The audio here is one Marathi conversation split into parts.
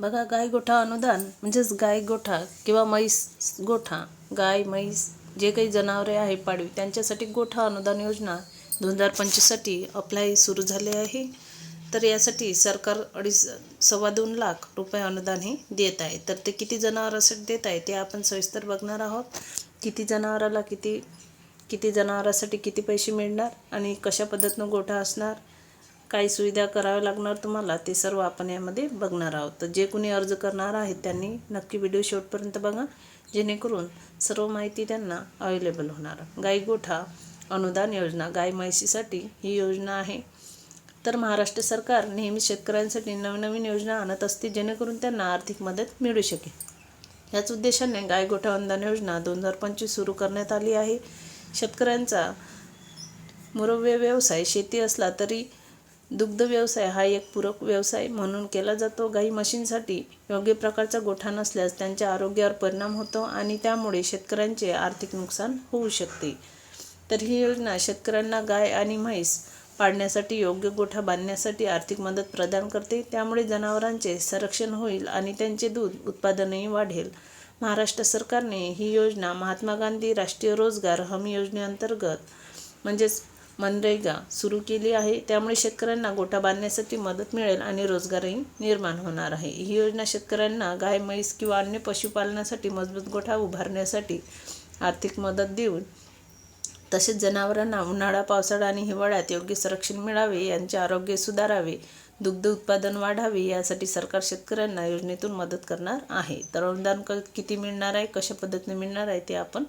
बघा गाय गोठा अनुदान म्हणजेच गाय गोठा किंवा म्हैस गोठा गाय म्हैस जे काही जनावरे आहे पाळीव त्यांच्यासाठी गोठा अनुदान योजना दोन हजार पंचवीससाठी अप्लाय सुरू झाले आहे. तर यासाठी सरकार अडीच सव्वा दोन लाख रुपये अनुदान हे देत आहे. तर ते किती जनावरांसाठी देत आहे ते आपण सविस्तर बघणार आहोत. किती जनावराला किती किती जनावरासाठी किती पैसे मिळणार आणि कशा पद्धतीनं गोठा असणार काही सुविधा कराव्या लागणार तुम्हाला ते सर्व आपण यामध्ये बघणार आहोत. तर जे कोणी अर्ज करणार आहेत त्यांनी नक्की व्हिडिओ शेवटपर्यंत बघा. जेणेकरून सर्व माहिती त्यांना अवेलेबल होणार. गाई गोठा अनुदान योजना गाय म्हैशीसाठी ही योजना आहे. तर महाराष्ट्र सरकार नेहमी शेतकऱ्यांसाठी नवीन नवीन योजना आणत असते जेणेकरून त्यांना आर्थिक मदत मिळू शकेल. याच उद्देशाने गाय गोठा अनुदान योजना दोन हजार पंचवीस सुरू करण्यात आली आहे. शेतकऱ्यांचा मुरव्य व्यवसाय शेती असला तरी दुग्ध व्यवसाय हा एक पूरक व्यवसाय म्हणून केला जातो. गाई म्हशींसाठी योग्य प्रकारचा गोठा नसल्यास त्यांच्या आरोग्यावर परिणाम होतो आणि त्यामुळे शेतकऱ्यांचे आर्थिक नुकसान होऊ शकते. तर ही योजना शेतकऱ्यांना गाय आणि म्हैस पाळण्यासाठी योग्य गोठा बांधण्यासाठी आर्थिक मदत प्रदान करते. त्यामुळे जनावरांचे संरक्षण होईल आणि त्यांचे दूध उत्पादनही वाढेल. महाराष्ट्र सरकारने ही योजना महात्मा गांधी राष्ट्रीय रोजगार हमी योजनेअंतर्गत म्हणजेच मनरेगा सुरू केली आहे. त्यामुळे शेतकऱ्यांना गोठा बांधण्यासाठी मदत मिळेल आणि रोजगारही निर्माण होणार आहे. ही योजना शेतकऱ्यांना गाय म्हैस किंवा अन्य पशुपालनासाठी मजबूत गोठा उभारण्यासाठी आर्थिक मदत देऊन तसेच जनावरांना उन्हाळा पावसाळा आणि हिवाळ्यात योग्य संरक्षण मिळावे यांचे आरोग्य सुधारावे दुग्ध उत्पादन वाढावे यासाठी सरकार शेतकऱ्यांना योजनेतून मदत करणार आहे. तर अनुदान क किती मिळणार आहे कशा पद्धतीने मिळणार आहे ते आपण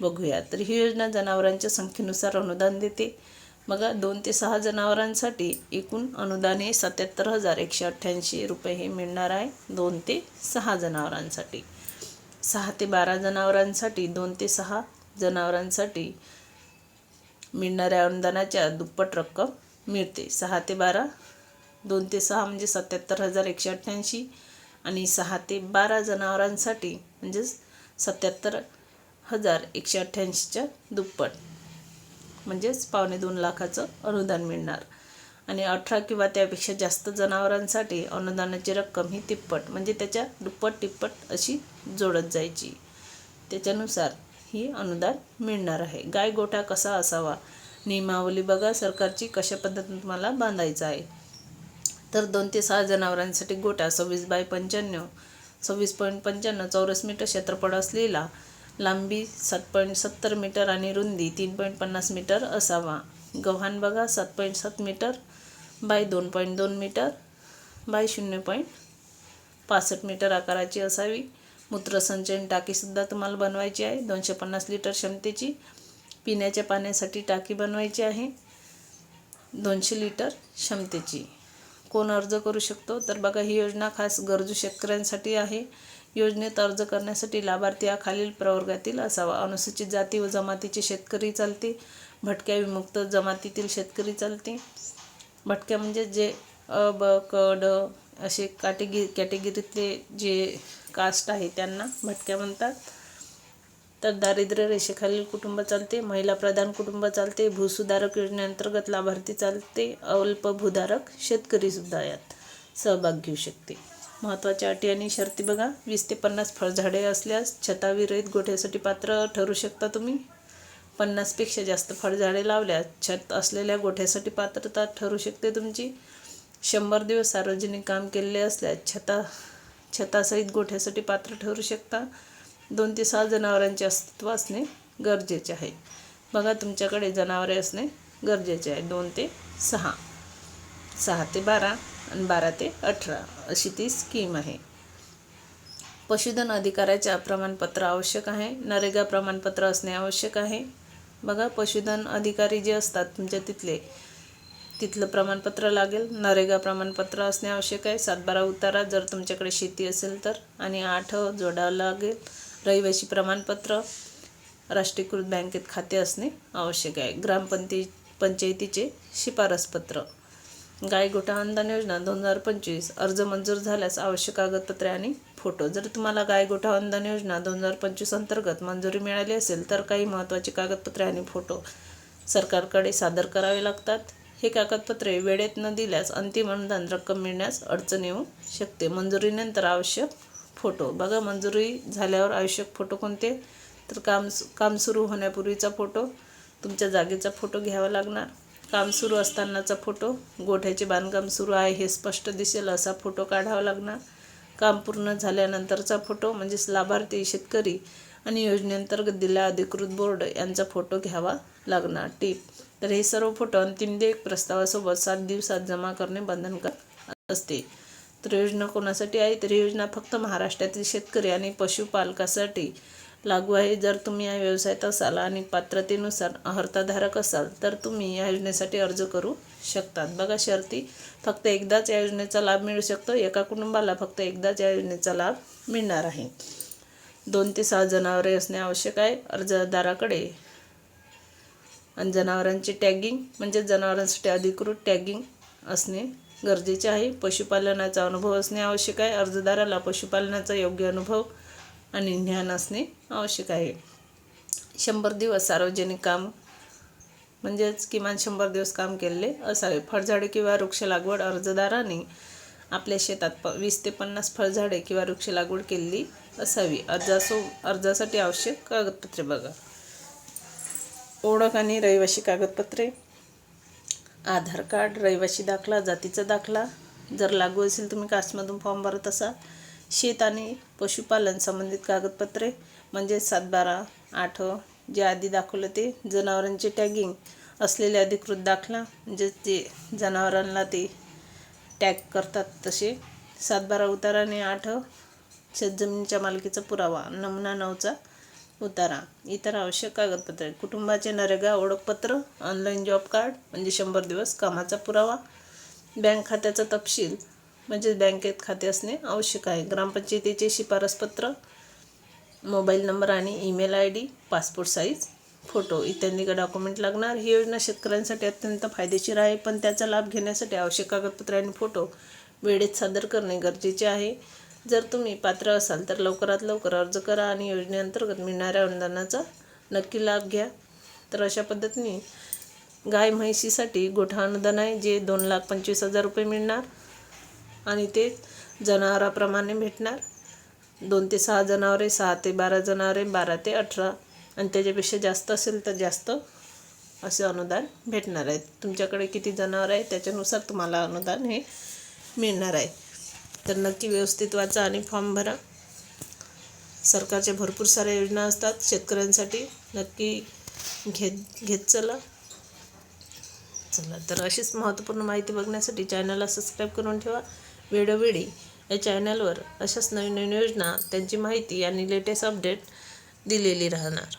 बघूया तर ही योजना जनावरांच्या संख्येनुसार अनुदान देते. मग दोन ते सहा जनावरांसाठी एकूण अनुदान हे सत्याहत्तर हजार एकशे अठ्ठ्याऐंशी रुपये हे मिळणार आहे दोन ते सहा जनावरांसाठी. सहा ते बारा जनावरांसाठी दोन ते सहा जनावरांसाठी मिळणाऱ्या अनुदानाच्या दुप्पट रक्कम मिळते. सहा ते बारा दोन ते सहा म्हणजे सत्याहत्तर हजार एकशे अठ्ठ्याऐंशी आणि सहा ते बारा जनावरांसाठी म्हणजेच सत्याहत्तर हजार एकशे अठ्ठ्याऐंशीच्या दुप्पट. म्हणजेच पावणे दोन लाखाचं अनुदान मिळणार. आणि अठरा किंवा त्यापेक्षा जास्त जनावरांसाठी अनुदानाची रक्कम ही तिप्पट म्हणजे त्याच्या दुप्पट तिप्पट अशी जोडत जायची. त्याच्यानुसार ही अनुदान मिळणार आहे. गाय गोठा कसा असावा? नियमावली बघा सरकारची कशा पद्धतीने तुम्हाला बांधायचं आहे? तर दोन ते सहा जनावरांसाठी गोठा सव्वीस बाय पंच्याण्णव सव्वीस पॉईंट पंच्याण्णव चौरस मीटर क्षेत्रफळ असलेला लांबी सात पॉईंट सत्तर मीटर आणि रुंदी तीन पॉईंट पन्नास मीटर असावा. गव्हाण बघा सात पॉईंट सात मीटर बाय दोन पॉईंट दोन मीटर बाय शून्य पॉईंट पासष्ट मीटर आकाराची असावी. मूत्रसंचयन टाकीसुद्धा तुम्हाला बनवायची आहे. दोनशे पन्नास लिटर क्षमतेची पिण्याच्या पाण्यासाठी टाकी बनवायची आहे. दोनशे लिटर क्षमतेची. कोण अर्ज करू शकतो? तर बघा ही योजना खास गरजू शेतकऱ्यांसाठी आहे. योजनेत अर्ज करण्यासाठी लाभार्थी हा खालील प्रवर्गातील असावा. अनुसूचित जाती व जमातीचे शेतकरी चालते. भटक्या विमुक्त जमातीतील शेतकरी चालते. भटक्या म्हणजे जे अ ब क ड असे कॅटेगी कॅटेगरीतले जे कास्ट आहे त्यांना भटक्या म्हणतात. तर दारिद्र्य रेषेखालील कुटुंब चालते. महिला प्रधान कुटुंब चालते. भूसुधारक योजनेअंतर्गत लाभार्थी चालते. अल्पभूधारक शेतकरीसुद्धा यात सहभाग घेऊ शकते. महत्त्वाच्या अटी आणि शर्ती बघा. वीस ते पन्नास फळझाडे असल्यास छताविरहित गोठ्यासाठी पात्र ठरू शकता तुम्ही. पन्नासपेक्षा जास्त फळझाडे लावल्यास छत असलेल्या गोठ्यासाठी पात्रता ठरू शकते तुमची. शंभर दिवस सार्वजनिक काम केलेले असल्यास छता छतासहित गोठ्यासाठी पात्र ठरू शकता. दोन ते सहा जनावरांचे अस्तित्व असणे गरजेचे आहे. बघा तुमच्याकडे जनावरे असणे गरजेचे आहे. दोन ते सहा. सहा ते बारा. आणि बारा ते अठरा अशी ती स्कीम आहे. पशुधन अधिकाऱ्याच्या प्रमाणपत्र आवश्यक आहे. नरेगा प्रमाणपत्र असणे आवश्यक आहे. बघा पशुधन अधिकारी जे असतात तुमच्या तिथले तिथलं प्रमाणपत्र लागेल. नरेगा प्रमाणपत्र असणे आवश्यक आहे. सातबारा उतारा जर तुमच्याकडे शेती असेल तर आणि आठ जोडावं लागेल. रहिवासी प्रमाणपत्र राष्ट्रीयकृत बँकेत खाते असणे आवश्यक आहे. ग्रामपंच पंचायतीचे शिफारसपत्र. गाय गोठा अनुदान योजना दोन हजार पंचवीस अर्ज मंजूर झाल्यास आवश्यक कागदपत्रे आणि फोटो. जर तुम्हाला गाय गोठा अनुदान योजना दोन हजार पंचवीस अंतर्गत मंजुरी मिळाली असेल तर काही महत्त्वाची कागदपत्रे आणि फोटो सरकारकडे सादर करावे लागतात. हे कागदपत्रे वेळेत न दिल्यास अंतिम अनुदान रक्कम मिळण्यास अडचण येऊ शकते. मंजुरीनंतर आवश्यक फोटो. बघा मंजुरी झाल्यावर आवश्यक फोटो कोणते? तर काम काम सुरू होण्यापूर्वीचा फोटो. तुमच्या जागेचा फोटो घ्यावा लागणार. काम सुरू असतानाचा फोटो. गोठ्याचे बांधकाम सुरू आहे हे स्पष्ट दिसेल असा फोटो काढावा लागणार. काम पूर्ण झाल्यानंतरचा फोटो म्हणजेच लाभार्थी शेतकरी आणि योजनेअंतर्गत दिलेला अधिकृत बोर्ड यांचा फोटो घ्यावा लागणार. टीप. तर हे सर्व फोटो अंतिम देयक प्रस्तावासोबत सात दिवसात जमा करणे बंधनकारक असते. तर योजना कोणासाठी आहे? तर ही योजना फक्त महाराष्ट्रातील शेतकरी आणि पशुपालकासाठी लागू आहे. जर तुम्ही या व्यवसायात असाल आणि पात्रतेनुसार अर्हताधारक असाल तर तुम्ही या योजनेसाठी अर्ज करू शकतात. बघा शर्ती. फक्त एकदाच या योजनेचा लाभ मिळू शकतो. एका कुटुंबाला फक्त एकदाच या योजनेचा लाभ मिळणार आहे. दोन ते सहा जनावरे असणे आवश्यक आहे. अर्जदाराकडे आणि जनावरांची टॅगिंग म्हणजे जनावरांसाठी अधिकृत टॅगिंग असणे गरजेचे आहे. पशुपालनाचा अनुभव असणे आवश्यक आहे. अर्जदाराला पशुपालनाचा योग्य अनुभव आणि ज्ञान असणे आवश्यक आहे. शंभर दिवस सार्वजनिक काम म्हणजेच किमान शंभर दिवस काम केलेले असावे. फळझाडे किंवा वृक्ष लागवड अर्जदाराने आपल्या शेतात प वीस ते पन्नास फळझाडे किंवा वृक्ष लागवड केलेली असावी. अर्जासो अर्जासाठी आवश्यक कागदपत्रे बघा. ओळख आणि रहिवाशी कागदपत्रे. आधार कार्ड रहिवाशी दाखला जातीचा दाखला. जर लागू असेल तुम्ही कास्टमधून फॉर्म भरत असाल शेत आणि पशुपालन संबंधित कागदपत्रे म्हणजे सातबारा आठ जे आधी दाखवलं ते जनावरांचे टॅगिंग असलेले अधिकृत दाखला म्हणजे ते जनावरांना ते टॅग करतात तसे. सातबारा उतारा आणि आठ शेतजमिनीच्या मालकीचा पुरावा नमुना नऊचा उतारा. इतर आवश्यक कागदपत्रे कुटुंबाचे नरेगा ओळखपत्र ऑनलाईन जॉब कार्ड म्हणजे शंभर दिवस कामाचा पुरावा बँक खात्याचा तपशील म्हणजेच बँकेत खाते असणे आवश्यक आहे. ग्रामपंचायतीचे शिफारसपत्र मोबाईल नंबर आणि email I D passport size photo इत्यादी डॉक्युमेंट लागणार. ही योजना शेतकऱ्यांसाठी अत्यंत फायदेशीर आहे पण त्याचा लाभ घेण्यासाठी आवश्यक कागदपत्रे आणि फोटो वेळेत सादर करणे गरजेचे आहे. जर तुम्ही पात्र असाल तर लवकरात लवकर अर्ज करा आणि योजनेअंतर्गत मिळणाऱ्या अनुदानाचा नक्की लाभ घ्या. तर अशा पद्धतीने गाय म्हैशीसाठी गोठा अनुदान आहे जे दोन लाख पंचवीस हजार रुपये मिळणार. आणि ते जनावराप्रमाणे भेटणार. दोन ते सहा जनावरे सहा ते बारा जनावरे बारा ते अठरा. आणि त्याच्यापेक्षा जास्त असेल तर जास्त असे अनुदान भेटणार आहे. तुमच्याकडे किती जनावरं आहे त्याच्यानुसार तुम्हाला अनुदान हे मिळणार आहे. तर नक्की व्यवस्थित वाचा आणि फॉर्म भरा. सरकारच्या भरपूर साऱ्या योजना असतात. शेतकऱ्यांसाठी नक्की घेत घेत चला. चला तर अशीच महत्त्वपूर्ण माहिती बघण्यासाठी चॅनलला सबस्क्राईब करून ठेवा. वेळोवेळी या चॅनलवर अशाच नवीन नवीन योजना त्यांची माहिती आणि लेटेस्ट अपडेट दिलेली राहणार.